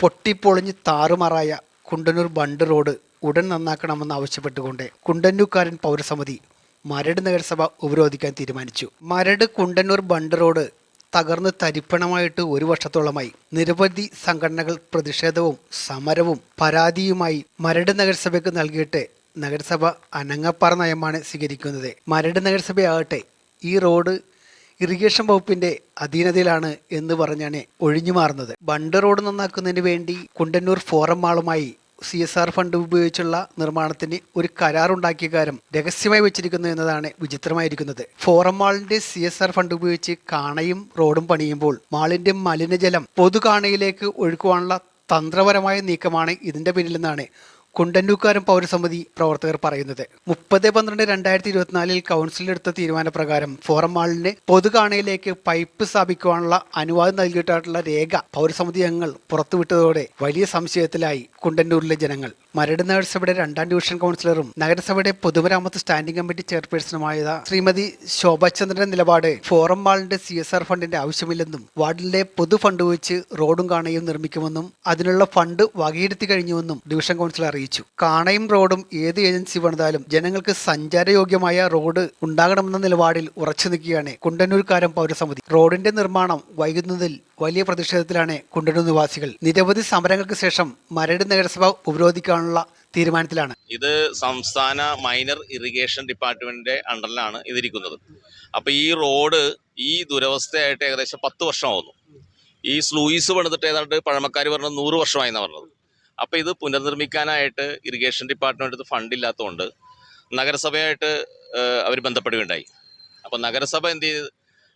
പൊട്ടിപ്പൊളിഞ്ഞ് താറുമാറായ Kundannoor bund road ഉടൻ നന്നാക്കണമെന്ന് ആവശ്യപ്പെട്ടുകൊണ്ട് കുണ്ടന്നൂക്കാരൻ പൗരസമിതി മരട് നഗരസഭ ഉപരോധിക്കാൻ തീരുമാനിച്ചു. മരട് കുണ്ടന്നൂർ ബണ്ട് റോഡ് തകർന്ന് തരിപ്പണമായിട്ട് ഒരു വർഷത്തോളമായി നിരവധി സംഘടനകൾ പ്രതിഷേധവും സമരവും പരാതിയുമായി മരട് നഗരസഭയ്ക്ക് നൽകിയിട്ട് നഗരസഭ അനങ്ങപ്പാറ നയമാണ് സ്വീകരിക്കുന്നത്. മരട് നഗരസഭയാകട്ടെ ഈ റോഡ് ഇറിഗേഷൻ വകുപ്പിന്റെ അധീനതയിലാണ് എന്ന് പറഞ്ഞാണ് ഒഴിഞ്ഞു മാറുന്നത്. ബണ്ട് റോഡ് നന്നാക്കുന്നതിന് വേണ്ടി കുണ്ടന്നൂർ ഫോറം മാളുമായി സി എസ് ആർ ഫണ്ട് ഉപയോഗിച്ചുള്ള നിർമ്മാണത്തിന് ഒരു കരാറുണ്ടാക്കിയ കാര്യം രഹസ്യമായി വെച്ചിരിക്കുന്നു എന്നതാണ് വിചിത്രമായിരിക്കുന്നത്. ഫോറം മാളിന്റെ സി എസ് ആർ ഫണ്ട് ഉപയോഗിച്ച് കാണയും റോഡും പണിയുമ്പോൾ മാളിന്റെ മലിനജലം പൊതു കാണയിലേക്ക് ഒഴുക്കുവാനുള്ള തന്ത്രപരമായ നീക്കമാണ് ഇതിന്റെ പിന്നിലെന്നാണ് കുണ്ടന്നൂക്കാരൻ പൗരസമിതി പ്രവർത്തകർ പറയുന്നത് മുപ്പത് പന്ത്രണ്ട് രണ്ടായിരത്തി ഇരുപത്തിനാലിൽ കൗൺസിൽ എടുത്ത തീരുമാനപ്രകാരം ഫോറം മാളിന് പൊതുകാണയിലേക്ക് പൈപ്പ് സ്ഥാപിക്കുവാനുള്ള അനുവാദം നൽകിയിട്ടുള്ള രേഖ പൗരസമിതി അംഗങ്ങൾ പുറത്തുവിട്ടതോടെ വലിയ സംശയത്തിലായി. കുണ്ടന്നൂരിലെ ജനങ്ങൾ. മരട് നഗരസഭയുടെ രണ്ടാം ഡിവിഷൻ കൗൺസിലറും നഗരസഭയുടെ പൊതുമരാമത്ത് സ്റ്റാൻഡിംഗ് കമ്മിറ്റി ചെയർപേഴ്സണുമായ ശ്രീമതി ശോഭചന്ദ്രന്റെ നിലപാട് ഫോറം മാളിന്റെ സി എസ് ആർ ഫണ്ടിന്റെ ആവശ്യമില്ലെന്നും വാർഡിലെ പൊതു ഫണ്ട് വെച്ച് റോഡും കാണയും നിർമ്മിക്കുമെന്നും അതിനുള്ള ഫണ്ട് വകയിരുത്തി കഴിഞ്ഞുവെന്നും ഡിവിഷൻ കൗൺസിലർ അറിയിച്ചു. കാണയും റോഡും ഏത് ഏജൻസി പണിതാലും ജനങ്ങൾക്ക് സഞ്ചാരയോഗ്യമായ റോഡ് ഉണ്ടാകണമെന്ന നിലപാടിൽ ഉറച്ചു നിൽക്കുകയാണ് കുണ്ടന്നൂർക്കാരൻ പൗരസമിതി. റോഡിന്റെ നിർമ്മാണം വൈകുന്നതിൽ വലിയ പ്രതിഷേധത്തിലാണ് കുണ്ടന്നൂർ നിവാസികൾ. നിരവധി സമരങ്ങൾക്ക് ശേഷം മരട് നഗരസഭ ഉപരോധിക്കാനുള്ള തീരുമാനത്തിലാണ്. ഇത് സംസ്ഥാന മൈനർ ഇറിഗേഷൻ ഡിപ്പാർട്ട്മെന്റിന്റെ അണ്ടറിലാണ് ഇതിരിക്കുന്നത്. അപ്പൊ ഈ റോഡ് ഈ ദുരവസ്ഥയായിട്ട് ഏകദേശം പത്ത് വർഷമാവുന്നു. ഈ സ്ലൂയിസ് പണിതിട്ട് ഏതാണ്ട് പഴമക്കാർ പറഞ്ഞത് നൂറ് വർഷമായി എന്നാണ് പറഞ്ഞത്. അപ്പൊ ഇത് പുനർനിർമ്മിക്കാനായിട്ട് ഇറിഗേഷൻ ഡിപ്പാർട്ട്മെന്റ് ഫണ്ട് ഇല്ലാത്തതുകൊണ്ട് നഗരസഭയായിട്ട് അവർ ബന്ധപ്പെടുകയുണ്ടായി. അപ്പൊ നഗരസഭ എന്ത് ചെയ്ത്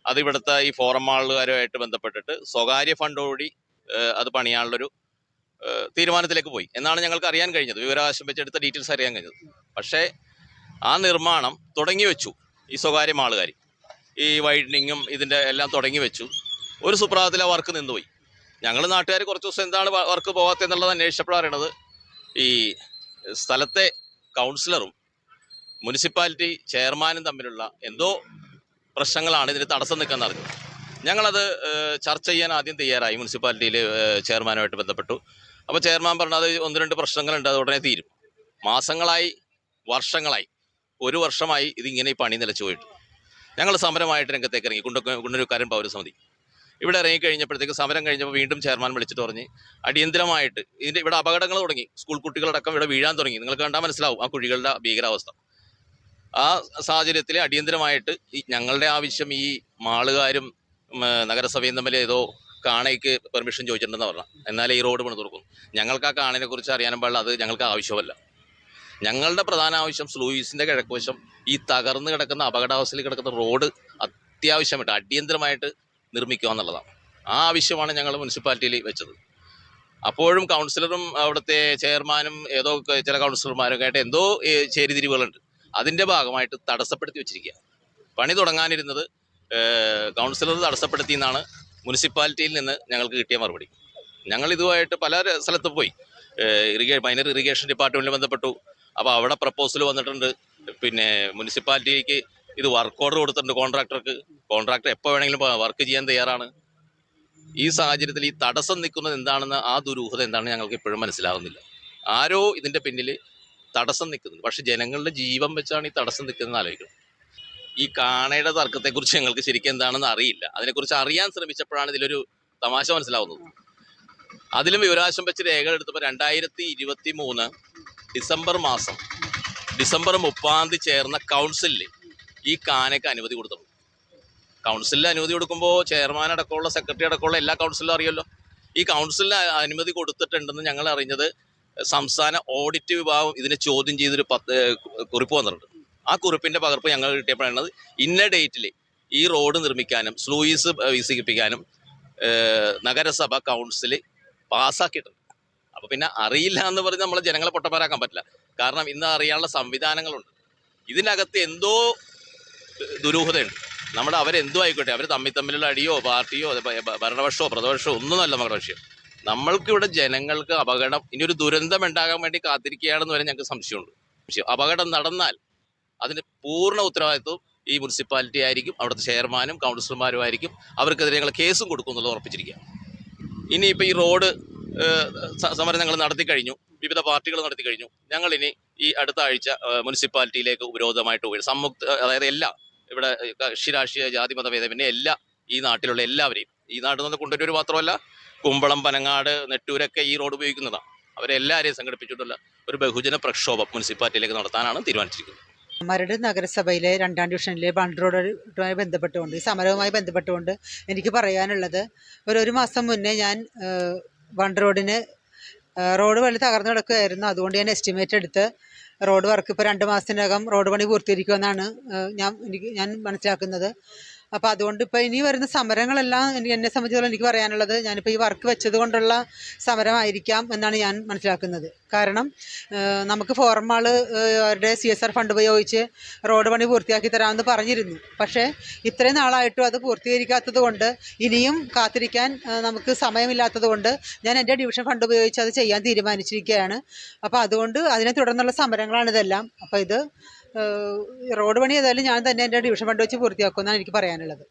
അത് ഇവിടുത്തെ ഈ ഫോറം മാളുകാരുമായിട്ട് ബന്ധപ്പെട്ടിട്ട് സ്വകാര്യ ഫണ്ടോടി അത് പണിയാനുള്ളൊരു തീരുമാനത്തിലേക്ക് പോയി. എന്നാണ് ഞങ്ങൾക്ക് അറിയാൻ കഴിഞ്ഞത്. വിവരാവകാശം വെച്ചെടുത്ത ഡീറ്റെയിൽസ് അറിയാൻ കഴിഞ്ഞത്. പക്ഷേ ആ നിർമ്മാണം തുടങ്ങി വെച്ചു ഈ സ്വകാര്യ മാളുകാർ ഈ വൈഡനിങ്ങും ഇതിന്റെ എല്ലാം തുടങ്ങി വെച്ചു. ഒരു സുപ്രഭാതത്തിൽ ആ വർക്ക് നിന്നുപോയി. ഞങ്ങൾ നാട്ടുകാർ കുറച്ച് ദിവസം എന്താണ് വർക്ക് പോകാത്തത് എന്നുള്ളത് അന്വേഷിച്ചപ്പോഴാണ് അറിയണത് ഈ സ്ഥലത്തെ കൗൺസിലറും മുനിസിപ്പാലിറ്റി ചെയർമാനും തമ്മിലുള്ള എന്തോ പ്രശ്നങ്ങളാണ് ഇതിന് തടസ്സം നിൽക്കാൻ അറിഞ്ഞത് ഞങ്ങളത് ചർച്ച ചെയ്യാൻ ആദ്യം തയ്യാറായി. മുനിസിപ്പാലിറ്റിയിൽ ചെയർമാനുമായിട്ട് ബന്ധപ്പെട്ടു. അപ്പോൾ ചെയർമാൻ പറഞ്ഞത് ഒന്ന് രണ്ട് പ്രശ്നങ്ങളുണ്ട് അത് ഉടനെ തീരും. മാസങ്ങളായി വർഷങ്ങളായി ഒരു വർഷമായി ഇതിങ്ങനെ പണി നിലച്ചു പോയിട്ട്. ഞങ്ങൾ സമരമായിട്ട് രംഗത്തേക്ക് ഇറങ്ങി. കുണ്ട കുണ്ടൂരുക്കാരൻ പൗരസമിതി. ഇവിടെ ഇറങ്ങി കഴിഞ്ഞപ്പോഴത്തേക്ക് സമരം കഴിഞ്ഞപ്പോൾ വീണ്ടും ചെയർമാൻ വിളിച്ചിട്ട് പറഞ്ഞ് അടിയന്തരമായിട്ട് ഇതിന്റെ ഇവിടെ അപകടങ്ങൾ തുടങ്ങി. സ്കൂൾ കുട്ടികളടക്കം ഇവിടെ വീഴാൻ തുടങ്ങി. നിങ്ങൾക്ക് കണ്ടാൽ മനസ്സിലാവും ആ കുഴികളുടെ ഭീകരാവസ്ഥ. ആ സാഹചര്യത്തിൽ അടിയന്തരമായിട്ട് ഈ ഞങ്ങളുടെ ആവശ്യം ഈ മാളുകാരും നഗരസഭയും തമ്മിൽ ഏതോ കാണയ്ക്ക് പെർമിഷൻ ചോദിച്ചിട്ടുണ്ടെന്ന് പറഞ്ഞാൽ എന്നാലേ ഈ റോഡ് പണി തുറക്കും ഞങ്ങൾക്ക് ആ കാണിനെ കുറിച്ച് അറിയാനും പാടില്ല. അത് ഞങ്ങൾക്ക് ആവശ്യമല്ല. ഞങ്ങളുടെ പ്രധാന ആവശ്യം സ്ലൂയിസിന്റെ കിഴക്കുവശം ഈ തകർന്ന് കിടക്കുന്ന അപകടാവസ്ഥയിൽ കിടക്കുന്ന റോഡ് അത്യാവശ്യമായിട്ട് അടിയന്തരമായിട്ട് നിർമ്മിക്കുക എന്നുള്ളതാണ് ആ ആവശ്യമാണ് ഞങ്ങൾ മുനിസിപ്പാലിറ്റിയിൽ വെച്ചത്. അപ്പോഴും കൗൺസിലറും അവിടുത്തെ ചെയർമാനും ഏതോ ചില കൗൺസിലർമാരൊക്കെ ആയിട്ട് എന്തോ ചേരിതിരിവുകളുണ്ട്. അതിന്റെ ഭാഗമായിട്ട് തടസ്സപ്പെടുത്തി വെച്ചിരിക്കുക പണി തുടങ്ങാനിരുന്നത് കൗൺസിലർ തടസ്സപ്പെടുത്തി എന്നാണ് മുനിസിപ്പാലിറ്റിയിൽ നിന്ന് ഞങ്ങൾക്ക് കിട്ടിയ മറുപടി. ഞങ്ങൾ ഇതുമായിട്ട് പല സ്ഥലത്തും പോയി. ഇറിഗേ മൈനർ ഇറിഗേഷൻ ഡിപ്പാർട്ട്മെന്റിൽ ബന്ധപ്പെട്ടു. അപ്പോൾ അവിടെ പ്രപ്പോസൽ വന്നിട്ടുണ്ട്. പിന്നെ മുനിസിപ്പാലിറ്റിക്ക് ഇത് വർക്ക് ഓർഡർ കൊടുത്തിട്ടുണ്ട് കോൺട്രാക്ടർക്ക് കോൺട്രാക്ടർ എപ്പോൾ വേണമെങ്കിലും വർക്ക് ചെയ്യാൻ തയ്യാറാണ്. ഈ സാഹചര്യത്തിൽ ഈ തടസ്സം നിൽക്കുന്നത് എന്താണെന്ന് ആ ദുരൂഹത എന്താണെന്ന് ഞങ്ങൾക്ക് ഇപ്പോഴും മനസ്സിലാകുന്നില്ല ആരോ ഇതിന്റെ പിന്നിൽ തടസ്സം നിൽക്കുന്നു പക്ഷേ ജനങ്ങളുടെ ജീവൻ വെച്ചാണ് ഈ തടസ്സം നിൽക്കുന്നത് ആലോചിക്കണം. ഈ കാണയുടെ തർക്കത്തെക്കുറിച്ച് ഞങ്ങൾക്ക് ശരിക്കും എന്താണെന്ന് അറിയില്ല. അതിനെക്കുറിച്ച് അറിയാൻ ശ്രമിച്ചപ്പോഴാണ് ഇതിലൊരു തമാശ മനസ്സിലാവുന്നത്. അതിലും വിവരാശം വെച്ച് രേഖകൾ എടുത്തപ്പോൾ രണ്ടായിരത്തി ഇരുപത്തി മൂന്ന് ഡിസംബർ മാസം ഡിസംബർ മുപ്പാം തീയതി ചേർന്ന കൗൺസിലിൽ ഈ കാനയ്ക്ക് അനുമതി കൊടുത്തു കൗൺസിലിൽ അനുമതി കൊടുക്കുമ്പോൾ ചെയർമാൻ അടക്കമുള്ള സെക്രട്ടറി അടക്കമുള്ള എല്ലാ കൗൺസിലും അറിയുമല്ലോ. ഈ കൗൺസിലിന് അനുമതി കൊടുത്തിട്ടുണ്ടെന്ന് ഞങ്ങൾ അറിഞ്ഞത് സംസ്ഥാന ഓഡിറ്റ് വിഭാഗം ഇതിനെ ചോദ്യം ചെയ്തൊരു പത്ത് കുറിപ്പ് വന്നിട്ടുണ്ട്. ആ കുറിപ്പിന്റെ പകർപ്പ് ഞങ്ങൾ കിട്ടിയപ്പോഴാണ് ഇന്ന ഡേറ്റിൽ ഈ റോഡ് നിർമ്മിക്കാനും സ്ലൂയിസ് വികസിപ്പിക്കാനും നഗരസഭ കൗൺസിൽ പാസ്സാക്കിയിട്ടുണ്ട്. അപ്പോൾ പിന്നെ അറിയില്ല എന്ന് പറഞ്ഞ് നമ്മളെ ജനങ്ങളെ പൊട്ടപ്പാരാക്കാൻ പറ്റില്ല. കാരണം ഇന്ന് അറിയാനുള്ള സംവിധാനങ്ങളുണ്ട്. ഇതിനകത്ത് എന്തോ ദുരൂഹതയുണ്ട്. നമ്മുടെ അവരെന്തോ ആയിക്കോട്ടെ അവർ തമ്മിൽ തമ്മിലുള്ള അടിയോ പാർട്ടിയോ ഭരണപക്ഷമോ പ്രതിപക്ഷമോ ഒന്നുമല്ല നമ്മുടെ വിഷയം നമ്മൾക്കിവിടെ ജനങ്ങൾക്ക് അപകടം ഇനി ഒരു ദുരന്തം ഉണ്ടാകാൻ വേണ്ടി കാത്തിരിക്കുകയാണെന്ന് വരെ ഞങ്ങൾക്ക് സംശയമുണ്ട്. പക്ഷേ അപകടം നടന്നാൽ അതിന് പൂർണ ഉത്തരവാദിത്വം ഈ മുനിസിപ്പാലിറ്റി ആയിരിക്കും അവിടുത്തെ ചെയർമാനും കൗൺസിലർമാരും ആയിരിക്കും. അവർക്കെതിരെ ഞങ്ങൾ കേസും കൊടുക്കും എന്നുള്ളത് ഉറപ്പിച്ചിരിക്കുക. ഇനിയിപ്പോൾ ഈ റോഡ് സമരം ഞങ്ങൾ നടത്തി കഴിഞ്ഞു. വിവിധ പാർട്ടികൾ നടത്തി കഴിഞ്ഞു. ഞങ്ങൾ ഇനി ഈ അടുത്ത ആഴ്ച മുനിസിപ്പാലിറ്റിയിലേക്ക് ഉപരോധമായിട്ട് പോയി. സംയുക്ത അതായത് എല്ലാ ഇവിടെ കക്ഷി രാഷ്ട്രീയ ജാതി പിന്നെ എല്ലാ ഈ നാട്ടിലുള്ള എല്ലാവരെയും. ഈ നാട്ടിൽ നിന്ന് കൊണ്ടുവരൂർ മാത്രമല്ല കുമ്പളം പനങ്ങാട് നെട്ടൂരൊക്കെ ഈ റോഡ് ഉപയോഗിക്കുന്നതാണ് അവരെല്ലാവരെയും സംഘടിപ്പിച്ചിട്ടുള്ള ഒരു ബഹുജന പ്രക്ഷോഭം മുനിസിപ്പാലിറ്റിയിലേക്ക് നടത്താനാണ് തീരുമാനിച്ചിരിക്കുന്നത്. മരട് നഗരസഭയിലെ രണ്ടാം ഡിവിഷനിലെ ബണ്ട് റോഡുമായി ബന്ധപ്പെട്ടുകൊണ്ട് ഈ സമരവുമായി ബന്ധപ്പെട്ടുകൊണ്ട് എനിക്ക് പറയാനുള്ളത് ഒരു ഒരു മാസം മുന്നേ ഞാൻ ബണ്ടറോഡിന് ബണ്ട് റോഡിന് റോഡ് വഴി തകർന്നു കിടക്കുകയായിരുന്നു. അതുകൊണ്ട് ഞാൻ എസ്റ്റിമേറ്റ് എടുത്ത് റോഡ് വർക്ക് ഇപ്പോൾ രണ്ട് മാസത്തിനകം റോഡ് പണി പൂർത്തീകരിക്കുമെന്നാണ് ഞാൻ എനിക്ക് ഞാൻ മനസ്സിലാക്കുന്നത്. അപ്പോൾ അതുകൊണ്ട് ഇപ്പൊ ഇനി വരുന്ന സമരങ്ങളെല്ലാം എന്നെ സംബന്ധിച്ചിടത്തോളം എനിക്ക് പറയാനുള്ളത് ഞാനിപ്പോൾ ഈ വർക്ക് വെച്ചത് കൊണ്ടുള്ള സമരമായിരിക്കാം എന്നാണ് ഞാൻ മനസ്സിലാക്കുന്നത്. കാരണം നമുക്ക് ഫോർമാൾ അവരുടെ സി എസ് ആർ ഫണ്ട് ഉപയോഗിച്ച് റോഡ് പണി പൂർത്തിയാക്കി തരാമെന്ന് പറഞ്ഞിരുന്നു. പക്ഷേ ഇത്രയും നാളായിട്ടും അത് പൂർത്തീകരിക്കാത്തത് കൊണ്ട് ഇനിയും കാത്തിരിക്കാൻ നമുക്ക് സമയമില്ലാത്തത് കൊണ്ട് ഞാൻ എന്റെ ഡിവിഷൻ ഫണ്ട് ഉപയോഗിച്ച് അത് ചെയ്യാൻ തീരുമാനിച്ചിരിക്കുകയാണ്. അപ്പോൾ അതുകൊണ്ട് അതിനെ തുടർന്നുള്ള സമരങ്ങളാണ് ഇതെല്ലാം അപ്പോൾ ഇത് റോഡ് പണി ഏതായാലും ഞാൻ തന്നെ എന്റെ ഡിവിഷൻ ഫണ്ട് വെച്ച് പൂർത്തിയാക്കുമെന്നാണ് എനിക്ക് പറയാനുള്ളത്.